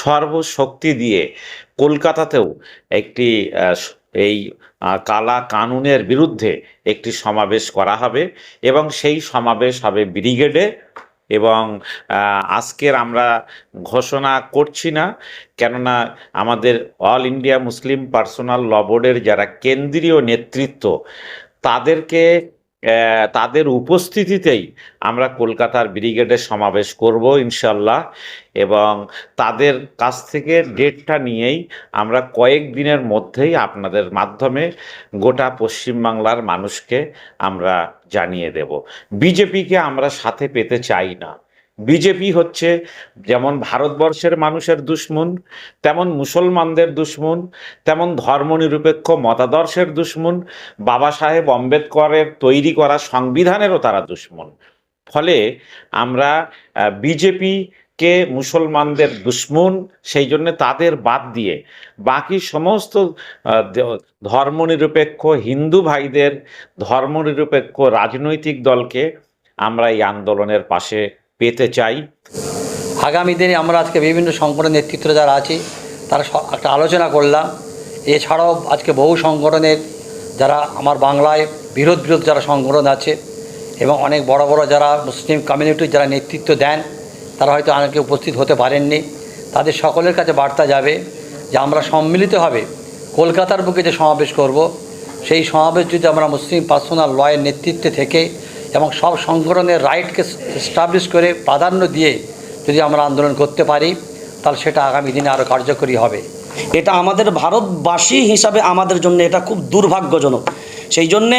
সর্বশক্তি দিয়ে কলকাতাতেও একটি এই কালা কানুনের বিরুদ্ধে একটি সমাবেশ করা হবে এবং সেই সমাবেশ হবে ব্রিগেডে এবং আজকের আমরা ঘোষণা করছি না। কেননা আমাদের All India Muslim Personal Law বোর্ডের যারা কেন্দ্রীয় নেতৃত্ব, তাদেরকে তাদের উপস্থিতিতেই আমরা কলকাতার ব্রিগেডের সমাবেশ করব ইনশাল্লাহ। এবং তাদের কাছ থেকে ডেটটা নিয়েই আমরা কয়েক দিনের মধ্যেই আপনাদের মাধ্যমে গোটা পশ্চিমবাংলার মানুষকে আমরা জানিয়ে দেব। বিজেপিকে আমরা সাথে পেতে চাই না। বিজেপি হচ্ছে যেমন ভারতবর্ষের মানুষের দুশ্মন, তেমন মুসলমানদের দুশ্মন, তেমন ধর্মনিরপেক্ষ মতাদর্শের দুশ্মন, বাবা সাহেব আম্বেদকরের তৈরি করা সংবিধানেরও তারা দুশ্মন। ফলে আমরা বিজেপি কে মুসলমানদের দুশ্মন, সেই জন্য তাদের বাদ দিয়ে বাকি সমস্ত ধর্মনিরপেক্ষ হিন্দু ভাইদের ধর্মনিরপেক্ষ রাজনৈতিক দলকে আমরা এই আন্দোলনের পাশে পেতে চাই। আগামী দিনে আমরা আজকে বিভিন্ন সংগঠনের নেতৃত্ব যারা আছি, তারা একটা আলোচনা করলাম। এছাড়াও আজকে বহু সংগঠনের যারা আমার বাংলায় বিরোধ বিরোধ যারা সংগঠন আছে এবং অনেক বড় বড় যারা মুসলিম কমিউনিটির যারা নেতৃত্ব দেন, তারা হয়তো অনেকে উপস্থিত হতে পারেননি। তাদের সকলের কাছে বার্তা যাবে যে আমরা সম্মিলিতভাবে কলকাতার বুকে যে সমাবেশ করব, সেই সমাবেশ যদি আমরা মুসলিম পার্সোনাল লয়ের নেতৃত্বে থেকে এবং সব সংগঠনের রাইটকে এস্টাবলিশ করে প্রাধান্য দিয়ে যদি আমরা আন্দোলন করতে পারি, তাহলে সেটা আগামী দিনে আরও কার্যকরী হবে। এটা আমাদের ভারতবাসী হিসাবে আমাদের জন্য এটা খুব দুর্ভাগ্যজনক। সেই জন্যে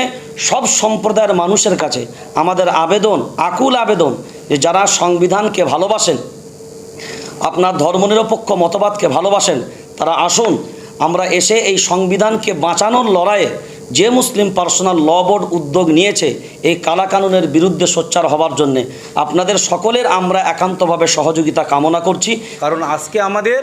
সব সম্প্রদায়ের মানুষের কাছে আমাদের আবেদন, আকুল আবেদন যে যারা সংবিধানকে ভালোবাসেন, আপনার ধর্মনিরপেক্ষ মতবাদকে ভালোবাসেন, তারা আসুন, আমরা এসে এই সংবিধানকে বাঁচানোর লড়াইয়ে যে মুসলিম পার্সোনাল ল বোর্ড উদ্যোগ নিয়েছে এই কালাকানুনের বিরুদ্ধে সোচ্চার হবার জন্যে আপনাদের সকলের আমরা একান্তভাবে সহযোগিতা কামনা করছি কারণ আজকে আমাদের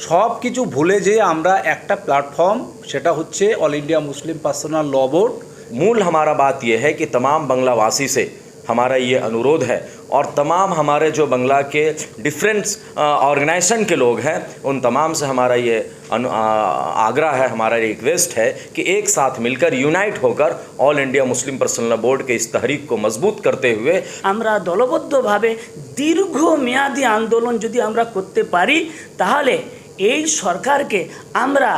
সব কিছু ভুলে যে আমরা একটা প্ল্যাটফর্ম সেটা হচ্ছে all India Muslim personal law board मूल हमारा बात यह है कि तमाम बंगलावासी से हमारा ये अनुरोध है और तमाम हमारे जो बंगला के डिफरेंट ऑर्गेनाइजेशन के लोग हैं उन तमाम से हमारा ये अनु- आ, आग्रह है हमारा रिक्वेस्ट है कि एक साथ मिलकर यूनाइट होकर all India Muslim personal board के इस तहरीक को मजबूत करते हुए আমরা দলবদ্ধভাবে দীর্ঘমেয়াদী আন্দোলন যদি আমরা করতে পারি তাহলে এই সরকারকে আমরা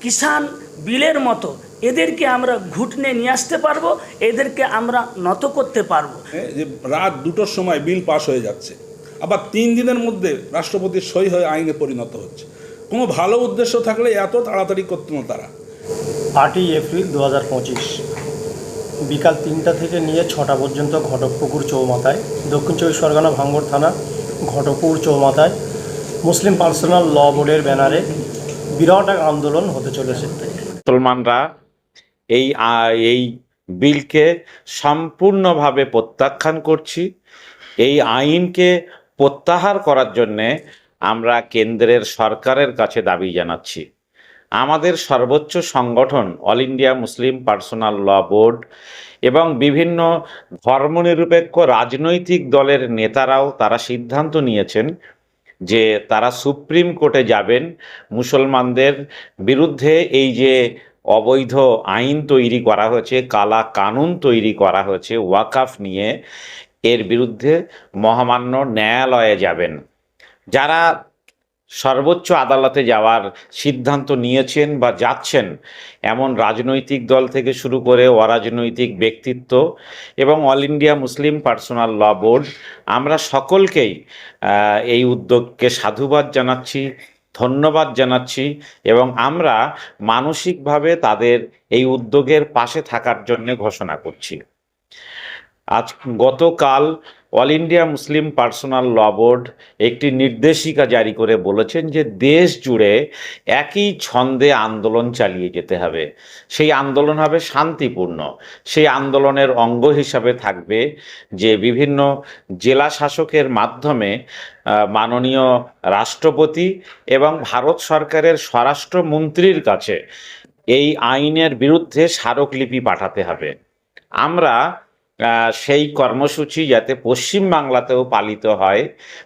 কিষাণ বিলের মতো এদেরকে আমরা ঘুটনে নিয়ে আসতে পারব এদেরকে আমরা নত করতে পারব। হ্যাঁ, যে রাত দুটোর সময় বিল পাস হয়ে যাচ্ছে আবার তিন দিনের মধ্যে রাষ্ট্রপতির সই হয়ে আইনে পরিণত হচ্ছে। কোনো ভালো উদ্দেশ্য থাকলে এত তাড়াতাড়ি করতো না তারা। আটই এপ্রিল দু হাজার পঁচিশ। বিকাল তিনটা থেকে নিয়ে ছটা পর্যন্ত ঘটকপুকুর চৌমাথায় দক্ষিণ চব্বিশ পরগনা ভাঙ্গর থানা ঘটকপুকুর চৌমাথায় মুসলিম পার্সোনাল ল বোর্ডের ব্যানারে বিরাট এক আন্দোলন হতে চলেছে। মুসলমানরা এই এই বিলকে সম্পূর্ণভাবে প্রত্যাখ্যান করছি। এই আইনকে প্রত্যাহার করার জন্যে আমরা কেন্দ্রের সরকারের কাছে দাবি জানাচ্ছি। আমাদের সর্বোচ্চ সংগঠন All India Muslim Personal Law Board এবং বিভিন্ন ধর্মনিরপেক্ষ রাজনৈতিক দলের নেতারাও তারা সিদ্ধান্ত নিয়েছেন যে তারা সুপ্রিম কোর্টে যাবেন। মুসলমানদের বিরুদ্ধে এই যে অবৈধ আইন তৈরি করা হয়েছে, কালা কানুন তৈরি করা হয়েছে, ওয়াকাফ নিয়ে। এর বিরুদ্ধে মহামান্য ন্যায়ালয়ে যাবেন। যারা সর্বোচ্চ আদালতে যাওয়ার সিদ্ধান্ত নিয়েছেন বা যাচ্ছেন, এমন রাজনৈতিক দল থেকে শুরু করে অরাজনৈতিক ব্যক্তিত্ব এবং All India Muslim Personal Law Board, আমরা সকলকেই এই উদ্যোগকে সাধুবাদ জানাচ্ছি। ধন্যবাদ জানাচ্ছি এবং আমরা মানসিকভাবে তাদের এই উদ্যোগের পাশে থাকার জন্য ঘোষণা করছি। আজ গতকাল All India Muslim Personal Law Board একটি নির্দেশিকা জারি করে বলেছেন যে দেশ জুড়ে একই ছন্দে আন্দোলন চালিয়ে যেতে হবে। সেই আন্দোলন হবে শান্তিপূর্ণ। সেই আন্দোলনের অঙ্গ হিসাবে থাকবে যে বিভিন্ন জেলা শাসকের মাধ্যমে মাননীয় রাষ্ট্রপতি এবং ভারত সরকারের স্বরাষ্ট্রমন্ত্রীর কাছে এই আইনের বিরুদ্ধে স্মারকলিপি পাঠাতে হবে। আমরা সেই কর্মসূচি যাতে পশ্চিমবাংলাতেও পালিত হয়।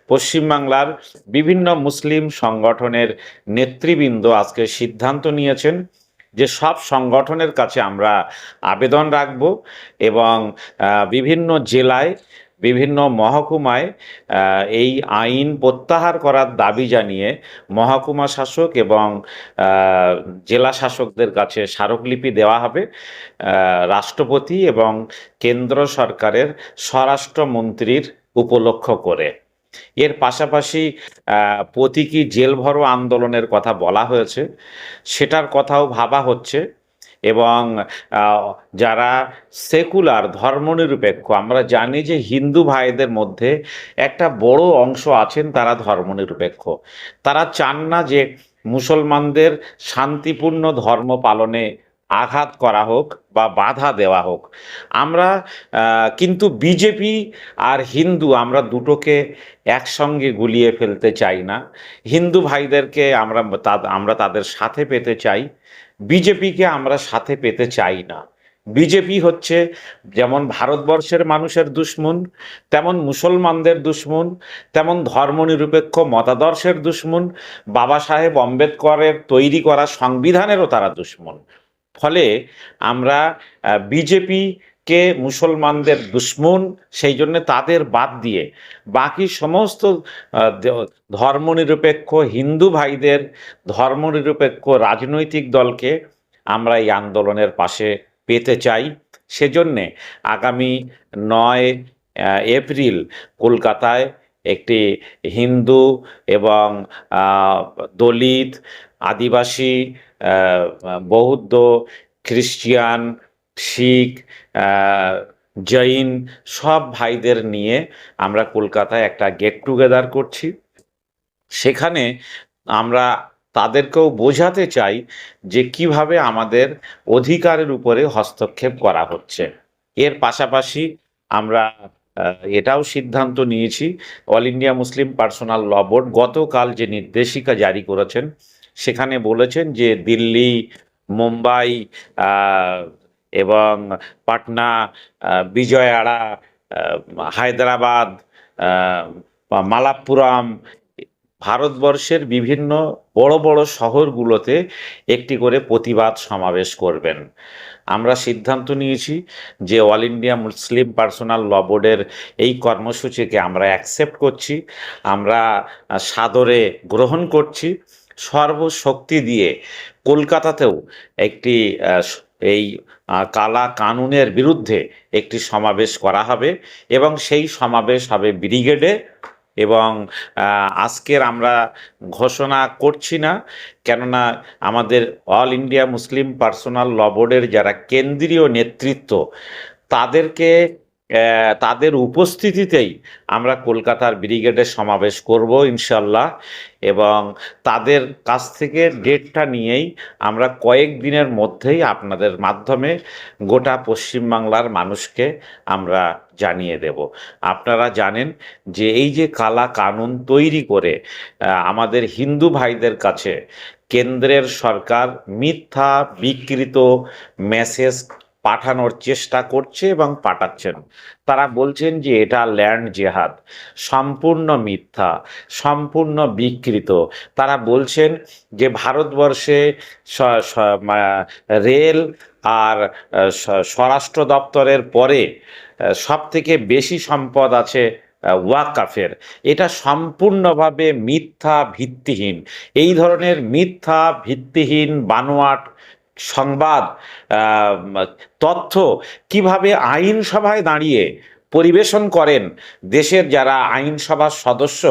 পশ্চিমবাংলার বিভিন্ন মুসলিম সংগঠনের নেতৃবৃন্দ আজকে সিদ্ধান্ত নিয়েছেন যে সব সংগঠনের কাছে আমরা আবেদন রাখব এবং বিভিন্ন জেলায় বিভিন্ন মহকুমায় এই আইন প্রত্যাহার করার দাবি জানিয়ে মহকুমা শাসক এবং জেলা শাসকদের কাছে স্মারকলিপি দেওয়া হবে। রাষ্ট্রপতি এবং কেন্দ্র সরকারের স্বরাষ্ট্রমন্ত্রীর উপলক্ষ করে। এর পাশাপাশি প্রতীকী জেল ভরো আন্দোলনের কথা বলা হয়েছে। সেটার কথাও ভাবা হচ্ছে। এবং যারা সেকুলার, ধর্মনিরপেক্ষ, আমরা জানি যে হিন্দু ভাইদের মধ্যে একটা বড় অংশ আছেন তারা ধর্মনিরপেক্ষ। তারা চান না যে মুসলমানদের শান্তিপূর্ণ ধর্ম পালনে আঘাত করা হোক বা বাধা দেওয়া হোক। আমরা কিন্তু বিজেপি আর হিন্দু আমরা দুটোকে একসঙ্গে গুলিয়ে ফেলতে চাই না। হিন্দু ভাইদেরকে আমরা আমরা তাদের সাথে পেতে চাই। বিজেপিকে আমরা সাথে পেতে চাই না। বিজেপি হচ্ছে যেমন ভারতবর্ষের মানুষের দুশ্মন, তেমন মুসলমানদের দুশ্মন, তেমন ধর্মনিরপেক্ষ মতাদর্শের দুশ্মন, বাবা সাহেব আম্বেদকরের তৈরি করা সংবিধানেরও তারা দুশ্মন। ফলে আমরা বিজেপি কে মুসলমানদের দুশ্মন, সেই জন্য তাদের বাদ দিয়ে। বাকি সমস্ত ধর্মনিরপেক্ষ হিন্দু ভাইদের ধর্মনিরপেক্ষ রাজনৈতিক দলকে আমরা এই আন্দোলনের পাশে পেতে চাই। সেজন্যে আগামী নয় এপ্রিল কলকাতায় একটি হিন্দু এবং দলিত, আদিবাসী বৌদ্ধ খ্রিস্টিয়ান শিখ জৈন সব ভাইদের নিয়ে আমরা কলকাতায় একটা গেট টুগেদার করছি। সেখানে আমরা তাদেরকেও বোঝাতে চাই যে কীভাবে আমাদের অধিকারের উপরে হস্তক্ষেপ করা হচ্ছে। এর পাশাপাশি আমরা এটাও সিদ্ধান্ত নিয়েছি All India Muslim Personal Law Board গতকাল যে নির্দেশিকা জারি করেছেন, সেখানে বলেছেন যে দিল্লি, মুম্বাই এবং পাটনা আহ, বিজয়ওয়াড়া হায়দ্রাবাদ মালাপ্পুরম ভারতবর্ষের বিভিন্ন বড় বড় শহরগুলোতে একটি করে প্রতিবাদ সমাবেশ করবেন। আমরা সিদ্ধান্ত নিয়েছি যে All India Muslim Personal Law বোর্ডের এই কর্মসূচিকে আমরা অ্যাকসেপ্ট করছি আমরা সাদরে গ্রহণ করছি। সর্বশক্তি দিয়ে কলকাতাতেও একটি এই কালা কানুনের বিরুদ্ধে একটি সমাবেশ করা হবে এবং সেই সমাবেশ হবে ব্রিগেডে এবং আজকের আমরা ঘোষণা করছি না। কেননা আমাদের All India Muslim Personal Law বোর্ডের যারা কেন্দ্রীয় নেতৃত্ব, তাদেরকে তাদের উপস্থিতিতেই আমরা কলকাতার ব্রিগেডের সমাবেশ করব ইনশাল্লাহ। এবং তাদের কাছ থেকে ডেটটা নিয়েই আমরা কয়েক দিনের মধ্যেই আপনাদের মাধ্যমে গোটা পশ্চিমবাংলার মানুষকে আমরা জানিয়ে দেব। আপনারা জানেন যে এই যে কালা কানুন তৈরি করে আমাদের হিন্দু ভাইদের কাছে কেন্দ্রের সরকার মিথ্যা বিকৃত মেসেজ পাঠানোর চেষ্টা করছে এবং পাঠাচ্ছেন। তারা বলছেন যে এটা ল্যান্ড জেহাদ, সম্পূর্ণ মিথ্যা, সম্পূর্ণ বিকৃত। তারা বলছেন যে ভারতবর্ষে রেল আর স্বরাষ্ট্র দপ্তরের পরে সব থেকে বেশি সম্পদ আছে ওয়াকাফের। এটা সম্পূর্ণভাবে মিথ্যা ভিত্তিহীন। এই ধরনের মিথ্যা ভিত্তিহীন বানোয়াট সংবাদ তথ্য কীভাবে আইনসভায় দাঁড়িয়ে পরিবেশন করেন দেশের যারা আইনসভার সদস্য,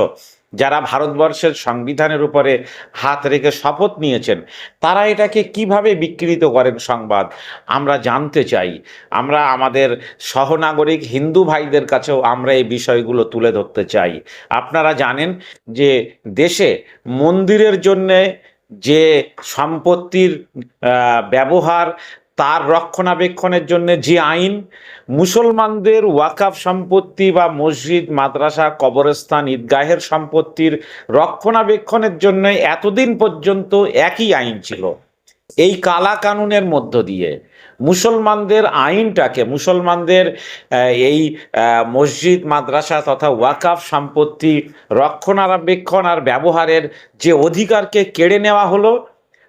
যারা ভারতবর্ষের সংবিধানের উপরে হাত রেখে শপথ নিয়েছেন, তারা এটাকে কীভাবে বিকৃত করেন সংবাদ? আমরা জানতে চাই। আমরা আমাদের সহনাগরিক হিন্দু ভাইদের কাছেও আমরা এই বিষয়গুলো তুলে ধরতে চাই। আপনারা জানেন যে দেশে মন্দিরের জন্যে যে সম্পত্তির ব্যবহার তার রক্ষণাবেক্ষণের জন্য যে আইন, মুসলমানদের ওয়াকাফ সম্পত্তি বা মসজিদ, মাদ্রাসা, কবরস্থান, ঈদগাহের সম্পত্তির রক্ষণাবেক্ষণের জন্য এতদিন পর্যন্ত একই আইন ছিল। এই কালা কানুনের মধ্য দিয়ে মুসলমানদের আইনটাকে, মুসলমানদের এই মসজিদ, মাদ্রাসা তথা ওয়াকাফ সম্পত্তি রক্ষণাবেক্ষণ আর ব্যবহারের যে অধিকারকে কেড়ে নেওয়া হলো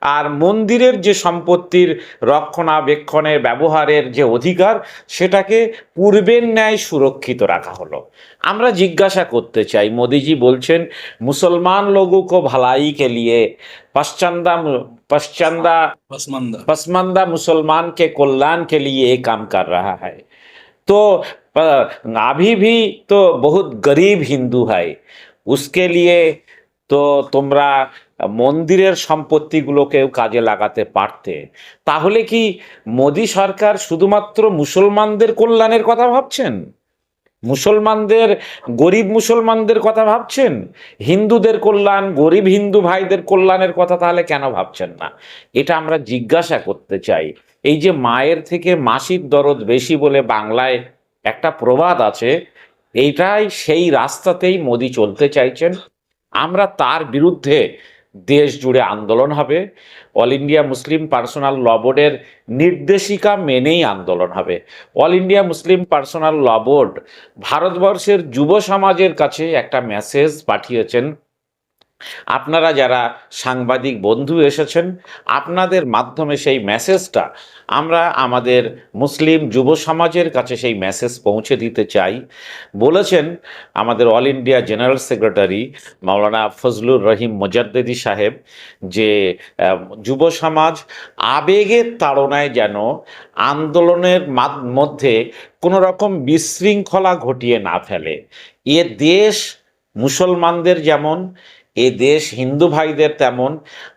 আর মন্দিরের যে সম্পত্তির রক্ষণাবেক্ষণের ব্যবহারের যে অধিকার সেটাকে পূর্বের ন্যায় সুরক্ষিত রাখা হলো আমরা জিজ্ঞাসা করতে চাই মোদিজি বলছেন মুসলমান লোগों को भलाई के लिए पश्चंदा पश्चंदा पसमंदा पसमानदा मुसलमान के कल्याण के लिए ये काम कर रहा है तो प- अभी भी तो बहुत गरीब हिंदू है उसके लिए তো তোমরা মন্দিরের সম্পত্তিগুলোকেও কাজে লাগাতে পারতে। তাহলে কি মোদী সরকার শুধুমাত্র মুসলমানদের কল্যাণের কথা ভাবছেন? মুসলমানদের, গরিব মুসলমানদের কথা ভাবছেন? হিন্দুদের কল্যাণ, গরিব হিন্দু ভাইদের কল্যাণের কথা তাহলে কেন ভাবছেন না? এটা আমরা জিজ্ঞাসা করতে চাই। এই যে মায়ের থেকে মাসির দরদ বেশি বলে বাংলায় একটা প্রবাদ আছে, এইটাই সেই রাস্তাতেই মোদি চলতে চাইছেন। আমরা তার বিরুদ্ধে দেশ জুড়ে আন্দোলন হবে। All India Muslim Personal Law বোর্ডের নির্দেশিকা মেনেই আন্দোলন হবে। All India Muslim Personal Law Board ভারতবর্ষের যুব সমাজের কাছে একটা মেসেজ পাঠিয়েছেন আপনারা যারা সাংবাদিক বন্ধু এসেছেন, আপনাদের মাধ্যমে সেই মেসেজটা আমরা আমাদের মুসলিম যুব সমাজের কাছে সেই মেসেজ পৌঁছে দিতে চাই। বলেছেন আমাদের All India General Secretary Maulana Fazlur Rahim Mojaddedi Saheb যে যুব সমাজ আবেগের তাড়নায় যেন আন্দোলনের মধ্যে কোনো রকম বিশৃঙ্খলা ঘটিয়ে না ফেলে। এ দেশ মুসলমানদের যেমন এ দেশ হিন্দু ভাইদের তেমন,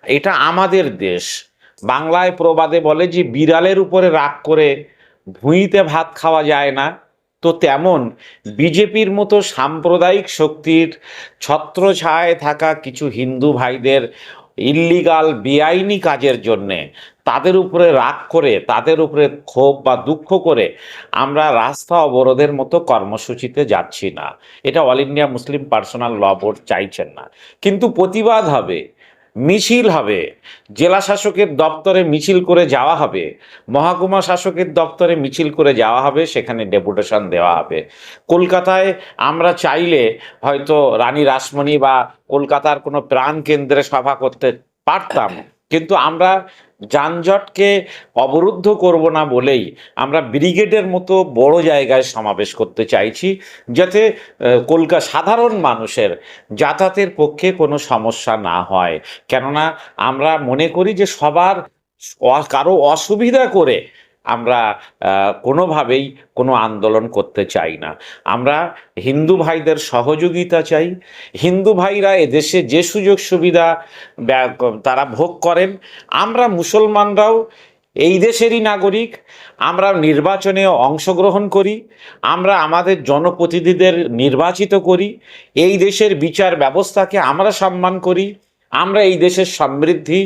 এটা আমাদের দেশ। বাংলায় প্রবাদে বলে যে, বিড়ালের উপরে রাগ করে ভুঁইতে ভাত খাওয়া যায় না। তো তেমন, বিজেপির মতো সাম্প্রদায়িক শক্তির ছত্রছায়ায় থাকা কিছু হিন্দু ভাইদের ইল্লিগাল বেআইনি কাজের জন্যে তাদের উপরে রাগ করে, তাদের উপরে ক্ষোভ বা দুঃখ করে আমরা রাস্তা অবরোধের মতো কর্মসূচিতে যাচ্ছি না। এটা All India Muslim Personal Law Board চাইছেন না। কিন্তু প্রতিবাদ হবে, মিছিল হবে, জেলা শাসকের দপ্তরে মিছিল করে যাওয়া হবে, মহকুমা শাসকের দপ্তরে মিছিল করে যাওয়া হবে, সেখানে ডেপুটেশন দেওয়া হবে। কলকাতায় আমরা চাইলে হয়তো রানী রাসমণি বা কলকাতার কোনো প্রাণ কেন্দ্রে সভা করতে পারতাম, কিন্তু আমরা যানজটকে অবরুদ্ধ করব না বলেই আমরা ব্রিগেডের মতো বড় জায়গায় সমাবেশ করতে চাইছি, যাতে কলকাতা সাধারণ মানুষের যাতায়াতের পক্ষে কোনো সমস্যা না হয়। কেননা আমরা মনে করি যে সবার কারও অসুবিধা করে আমরা কোনোভাবেই কোনো আন্দোলন করতে চাই না। আমরা হিন্দু ভাইদের সহযোগিতা চাই। হিন্দু ভাইরা এদেশে যে সুযোগ সুবিধা তারা ভোগ করেন, আমরা মুসলমানরাও এই দেশেরই নাগরিক, আমরা নির্বাচনে অংশগ্রহণ করি, আমরা আমাদের জনপ্রতিনিধিদের নির্বাচিত করি, এই দেশের বিচার ব্যবস্থাকে আমরা সম্মান করি, আমরা এই দেশের সমৃদ্ধি,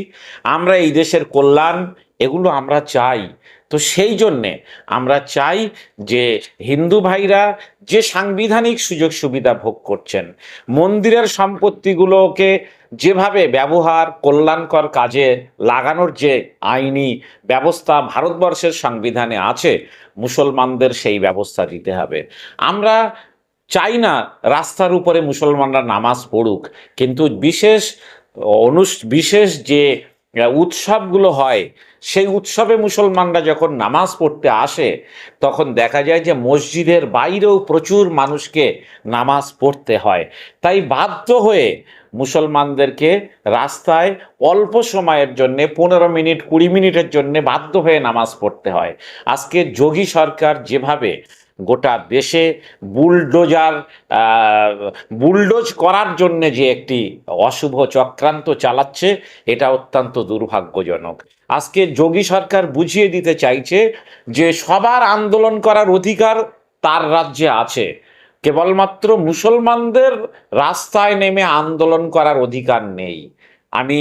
আমরা এই দেশের কল্যাণ, এগুলো আমরা চাই। তো সেই জন্যে আমরা চাই যে হিন্দু ভাইরা যে সাংবিধানিক সুযোগ সুবিধা ভোগ করছেন, মন্দিরের সম্পত্তিগুলোকে যেভাবে ব্যবহার কল্যাণকর কাজে লাগানোর যে আইনি ব্যবস্থা ভারতবর্ষের সংবিধানে আছে, মুসলমানদের সেই ব্যবস্থা দিতে হবে। আমরা চাই না রাস্তার উপরে মুসলমানরা নামাজ পড়ুক, কিন্তু বিশেষ অনুষ, বিশেষ যে উৎসবগুলো হয়। সেই উৎসবে মুসলমানরা যখন নামাজ পড়তে আসে, তখন দেখা যায় যে মসজিদের বাইরেও প্রচুর মানুষকে নামাজ পড়তে হয়। তাই বাধ্য হয়ে মুসলমানদেরকে রাস্তায় অল্প সময়ের জন্যে, পনেরো মিনিট, কুড়ি মিনিটের জন্যে বাধ্য হয়ে নামাজ পড়তে হয়। আজকে যোগী সরকার যেভাবে গোটা দেশে বুলডোজার বুলডোজ করার জন্য যে একটি অশুভ চক্রান্ত চালাচ্ছে, এটা অত্যন্ত দুর্ভাগ্যজনক। আজকে যোগী সরকার বুঝিয়ে দিতে চাইছে যে সবার আন্দোলন করার অধিকার তার রাজ্যে আছে। কেবলমাত্র মুসলমানদের রাস্তায় নেমে আন্দোলন করার অধিকার নেই। আমি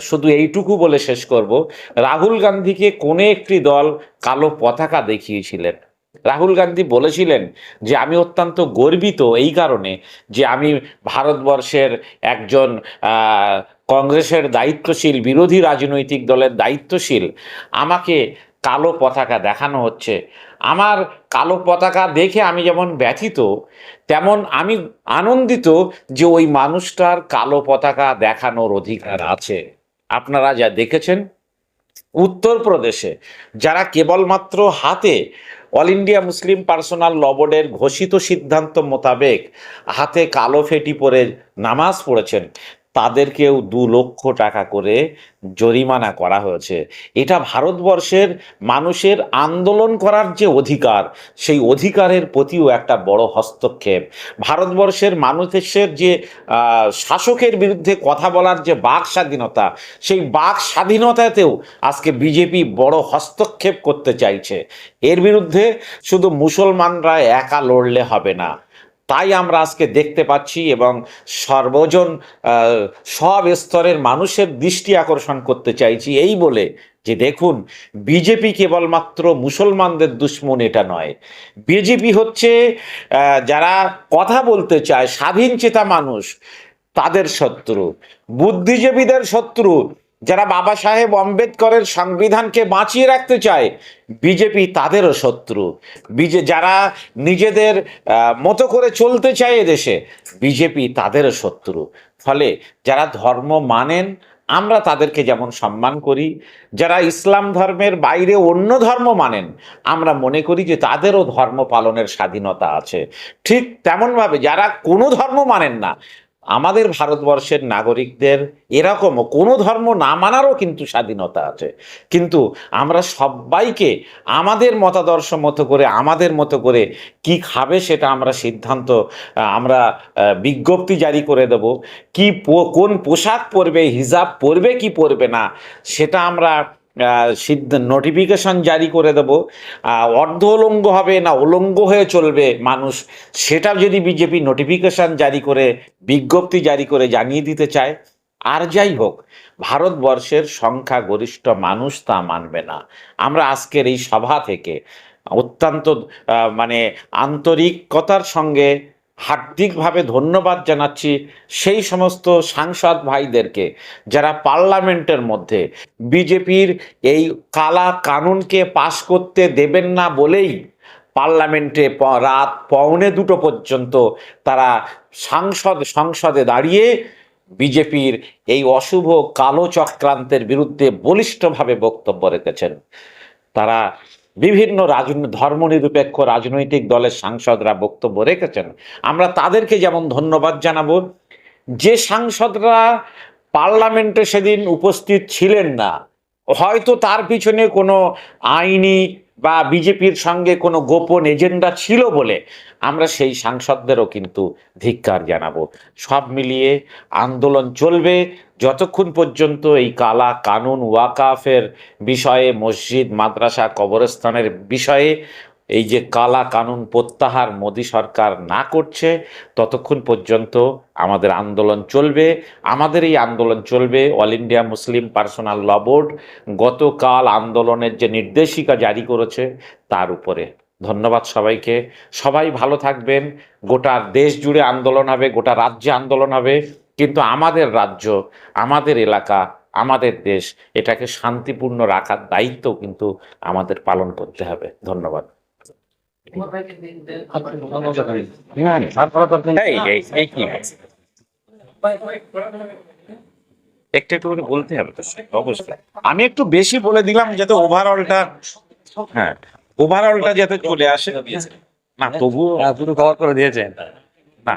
শুধু এইটুকু বলে শেষ করব। রাহুল গান্ধীকে কোনো একটি দল কালো পতাকা দেখিয়েছিলেন। রাহুল গান্ধী বলেছিলেন যে, আমি অত্যন্ত গর্বিত এই কারণে যে, আমি ভারতবর্ষের একজন কংগ্রেসের দায়িত্বশীল, বিরোধী রাজনৈতিক দলের দায়িত্বশীল। আমাকে কালো পতাকা দেখানো হচ্ছে। আমার কালো পতাকা দেখে আমি যেমন ব্যথিত, তেমন আমি আনন্দিত যে, ওই মানুষটার কালো পতাকা দেখানোর অধিকার আছে। আপনারা যা দেখেছেন, উত্তরপ্রদেশে যারা কেবলমাত্র হাতে All India Muslim Personal Law বোর্ডের ঘোষিত সিদ্ধান্ত মোতাবেক হাতে কালো ফেটি পরে নামাজ পড়েছেন। তাদেরকেও দু লক্ষ টাকা করে জরিমানা করা হয়েছে। এটা ভারতবর্ষের মানুষের আন্দোলন করার যে অধিকার, সেই অধিকারের প্রতিও একটা বড় হস্তক্ষেপ। ভারতবর্ষের মানুষের যে শাসকের বিরুদ্ধে কথা বলার যে বাক স্বাধীনতা, সেই বাক স্বাধীনতাতেও আজকে বিজেপি বড় হস্তক্ষেপ করতে চাইছে। এর বিরুদ্ধে শুধু মুসলমানরা একা লড়লে হবে না। তাই আমরা আজকে দেখতে পাচ্ছি এবং সর্বজন সব স্তরের মানুষের দৃষ্টি আকর্ষণ করতে চাইছি এই বলে যে দেখুন, বিজেপি কেবলমাত্র মুসলমানদের দুশ্মন এটা নয়। বিজেপি হচ্ছে যারা কথা বলতে চায়, স্বাধীন চেতা মানুষ, তাদের শত্রু। বুদ্ধিজীবীদের শত্রু যারা বাবা সাহেব আম্বেদকরের সংবিধানকে বাঁচিয়ে রাখতে চায়, বিজেপি তাদেরও শত্রু। বিজে, যারা নিজেদের মতো করে চলতে চায় এদেশে, বিজেপি তাদেরও শত্রু। ফলে যারা ধর্ম মানেন, আমরা তাদেরকে যেমন সম্মান করি, যারা ইসলাম ধর্মের বাইরে অন্য ধর্ম মানেন, আমরা মনে করি যে তাদেরও ধর্ম পালনের স্বাধীনতা আছে। ঠিক তেমনভাবে যারা কোনো ধর্ম মানেন না আমাদের ভারতবর্ষের নাগরিকদের এরকমও কোনো ধর্ম না মানারও কিন্তু স্বাধীনতা আছে। কিন্তু আমরা সবাইকে আমাদের মতাদর্শ মতো করে, আমাদের মতো করে কি খাবে সেটা আমরা সিদ্ধান্ত, আমরা বিজ্ঞপ্তি জারি করে দেব। কি কোন পোশাক পরবে, হিজাব পরবে, কি পরবে না, সেটা আমরা সিদ্ধ নোটিফিকেশন জারি করে দেব। অর্ধ উলঙ্গ হবে না, উলঙ্গ হয়ে চলবে মানুষ। সেটা যদি বিজেপি নোটিফিকেশন জারি করে, বিজ্ঞপ্তি জারি করে জানিয়ে দিতে চায়, আর যাই হোক, ভারতবর্ষের সংখ্যাগরিষ্ঠ মানুষ তা মানবে না। আমরা আজকের এই সভা থেকে অত্যন্ত মানে আন্তরিকতার সঙ্গে হার্দিকভাবে ধন্যবাদ জানাচ্ছি সেই সমস্ত সাংসদ ভাইদেরকে যারা পার্লামেন্টের মধ্যে বিজেপির এই কালা কানুনকে পাশ করতে দেবেন না বলেই পার্লামেন্টে রাত পৌনে দুটো পর্যন্ত তারা সাংসদ, সংসদে দাঁড়িয়ে বিজেপির এই অশুভ কালো চক্রান্তের বিরুদ্ধে বলিষ্ঠভাবে বক্তব্য রেখেছেন। তারা বিভিন্ন ধর্মনিরপেক্ষ রাজনৈতিক দলের সাংসদরা বক্তব্য রেখেছেন। আমরা তাদেরকে যেমন ধন্যবাদ জানাব, যে সাংসদরা পার্লামেন্টে সেদিন উপস্থিত ছিলেন না, হয়তো তার পিছনে কোনো আইনি বা বিজেপির সঙ্গে কোনো গোপন এজেন্ডা ছিল বলে আমরা সেই সাংসদদেরও কিন্তু ধিক্কার জানাব। সব মিলিয়ে আন্দোলন চলবে যতক্ষণ পর্যন্ত এই কালা কানুন ওয়াকাফের বিষয়ে মসজিদ, মাদ্রাসা, কবরস্থানের বিষয়ে এই যে কালা কানুন প্রত্যাহার মোদী সরকার না করছে, ততক্ষণ পর্যন্ত আমাদের আন্দোলন চলবে। আমাদের এই আন্দোলন চলবে। All India Muslim Personal Law Board গতকাল আন্দোলনের যে নির্দেশিকা জারি করেছে তার উপরে। ধন্যবাদ সবাইকে। সবাই ভালো থাকবেন। গোটা দেশ জুড়ে আন্দোলন হবে, গোটা রাজ্যে আন্দোলন হবে। কিন্তু আমাদের রাজ্য আমাদের এলাকা আমাদের দেশ এটাকে শান্তিপূর্ণ রাখার দায়িত্ব কিন্তু আমাদের পালন করতে হবে। ধন্যবাদ। এই, এই, এই কি? একটু একটু করে বলতে হবে তো অবশ্যই। আমি একটু বেশি বলে দিলাম যাতে ওভারঅলটা হ্যাঁ ওভারঅলটা যাতে চলে আসে। না তবুও পুরো কভার করে দিয়েছেন। না।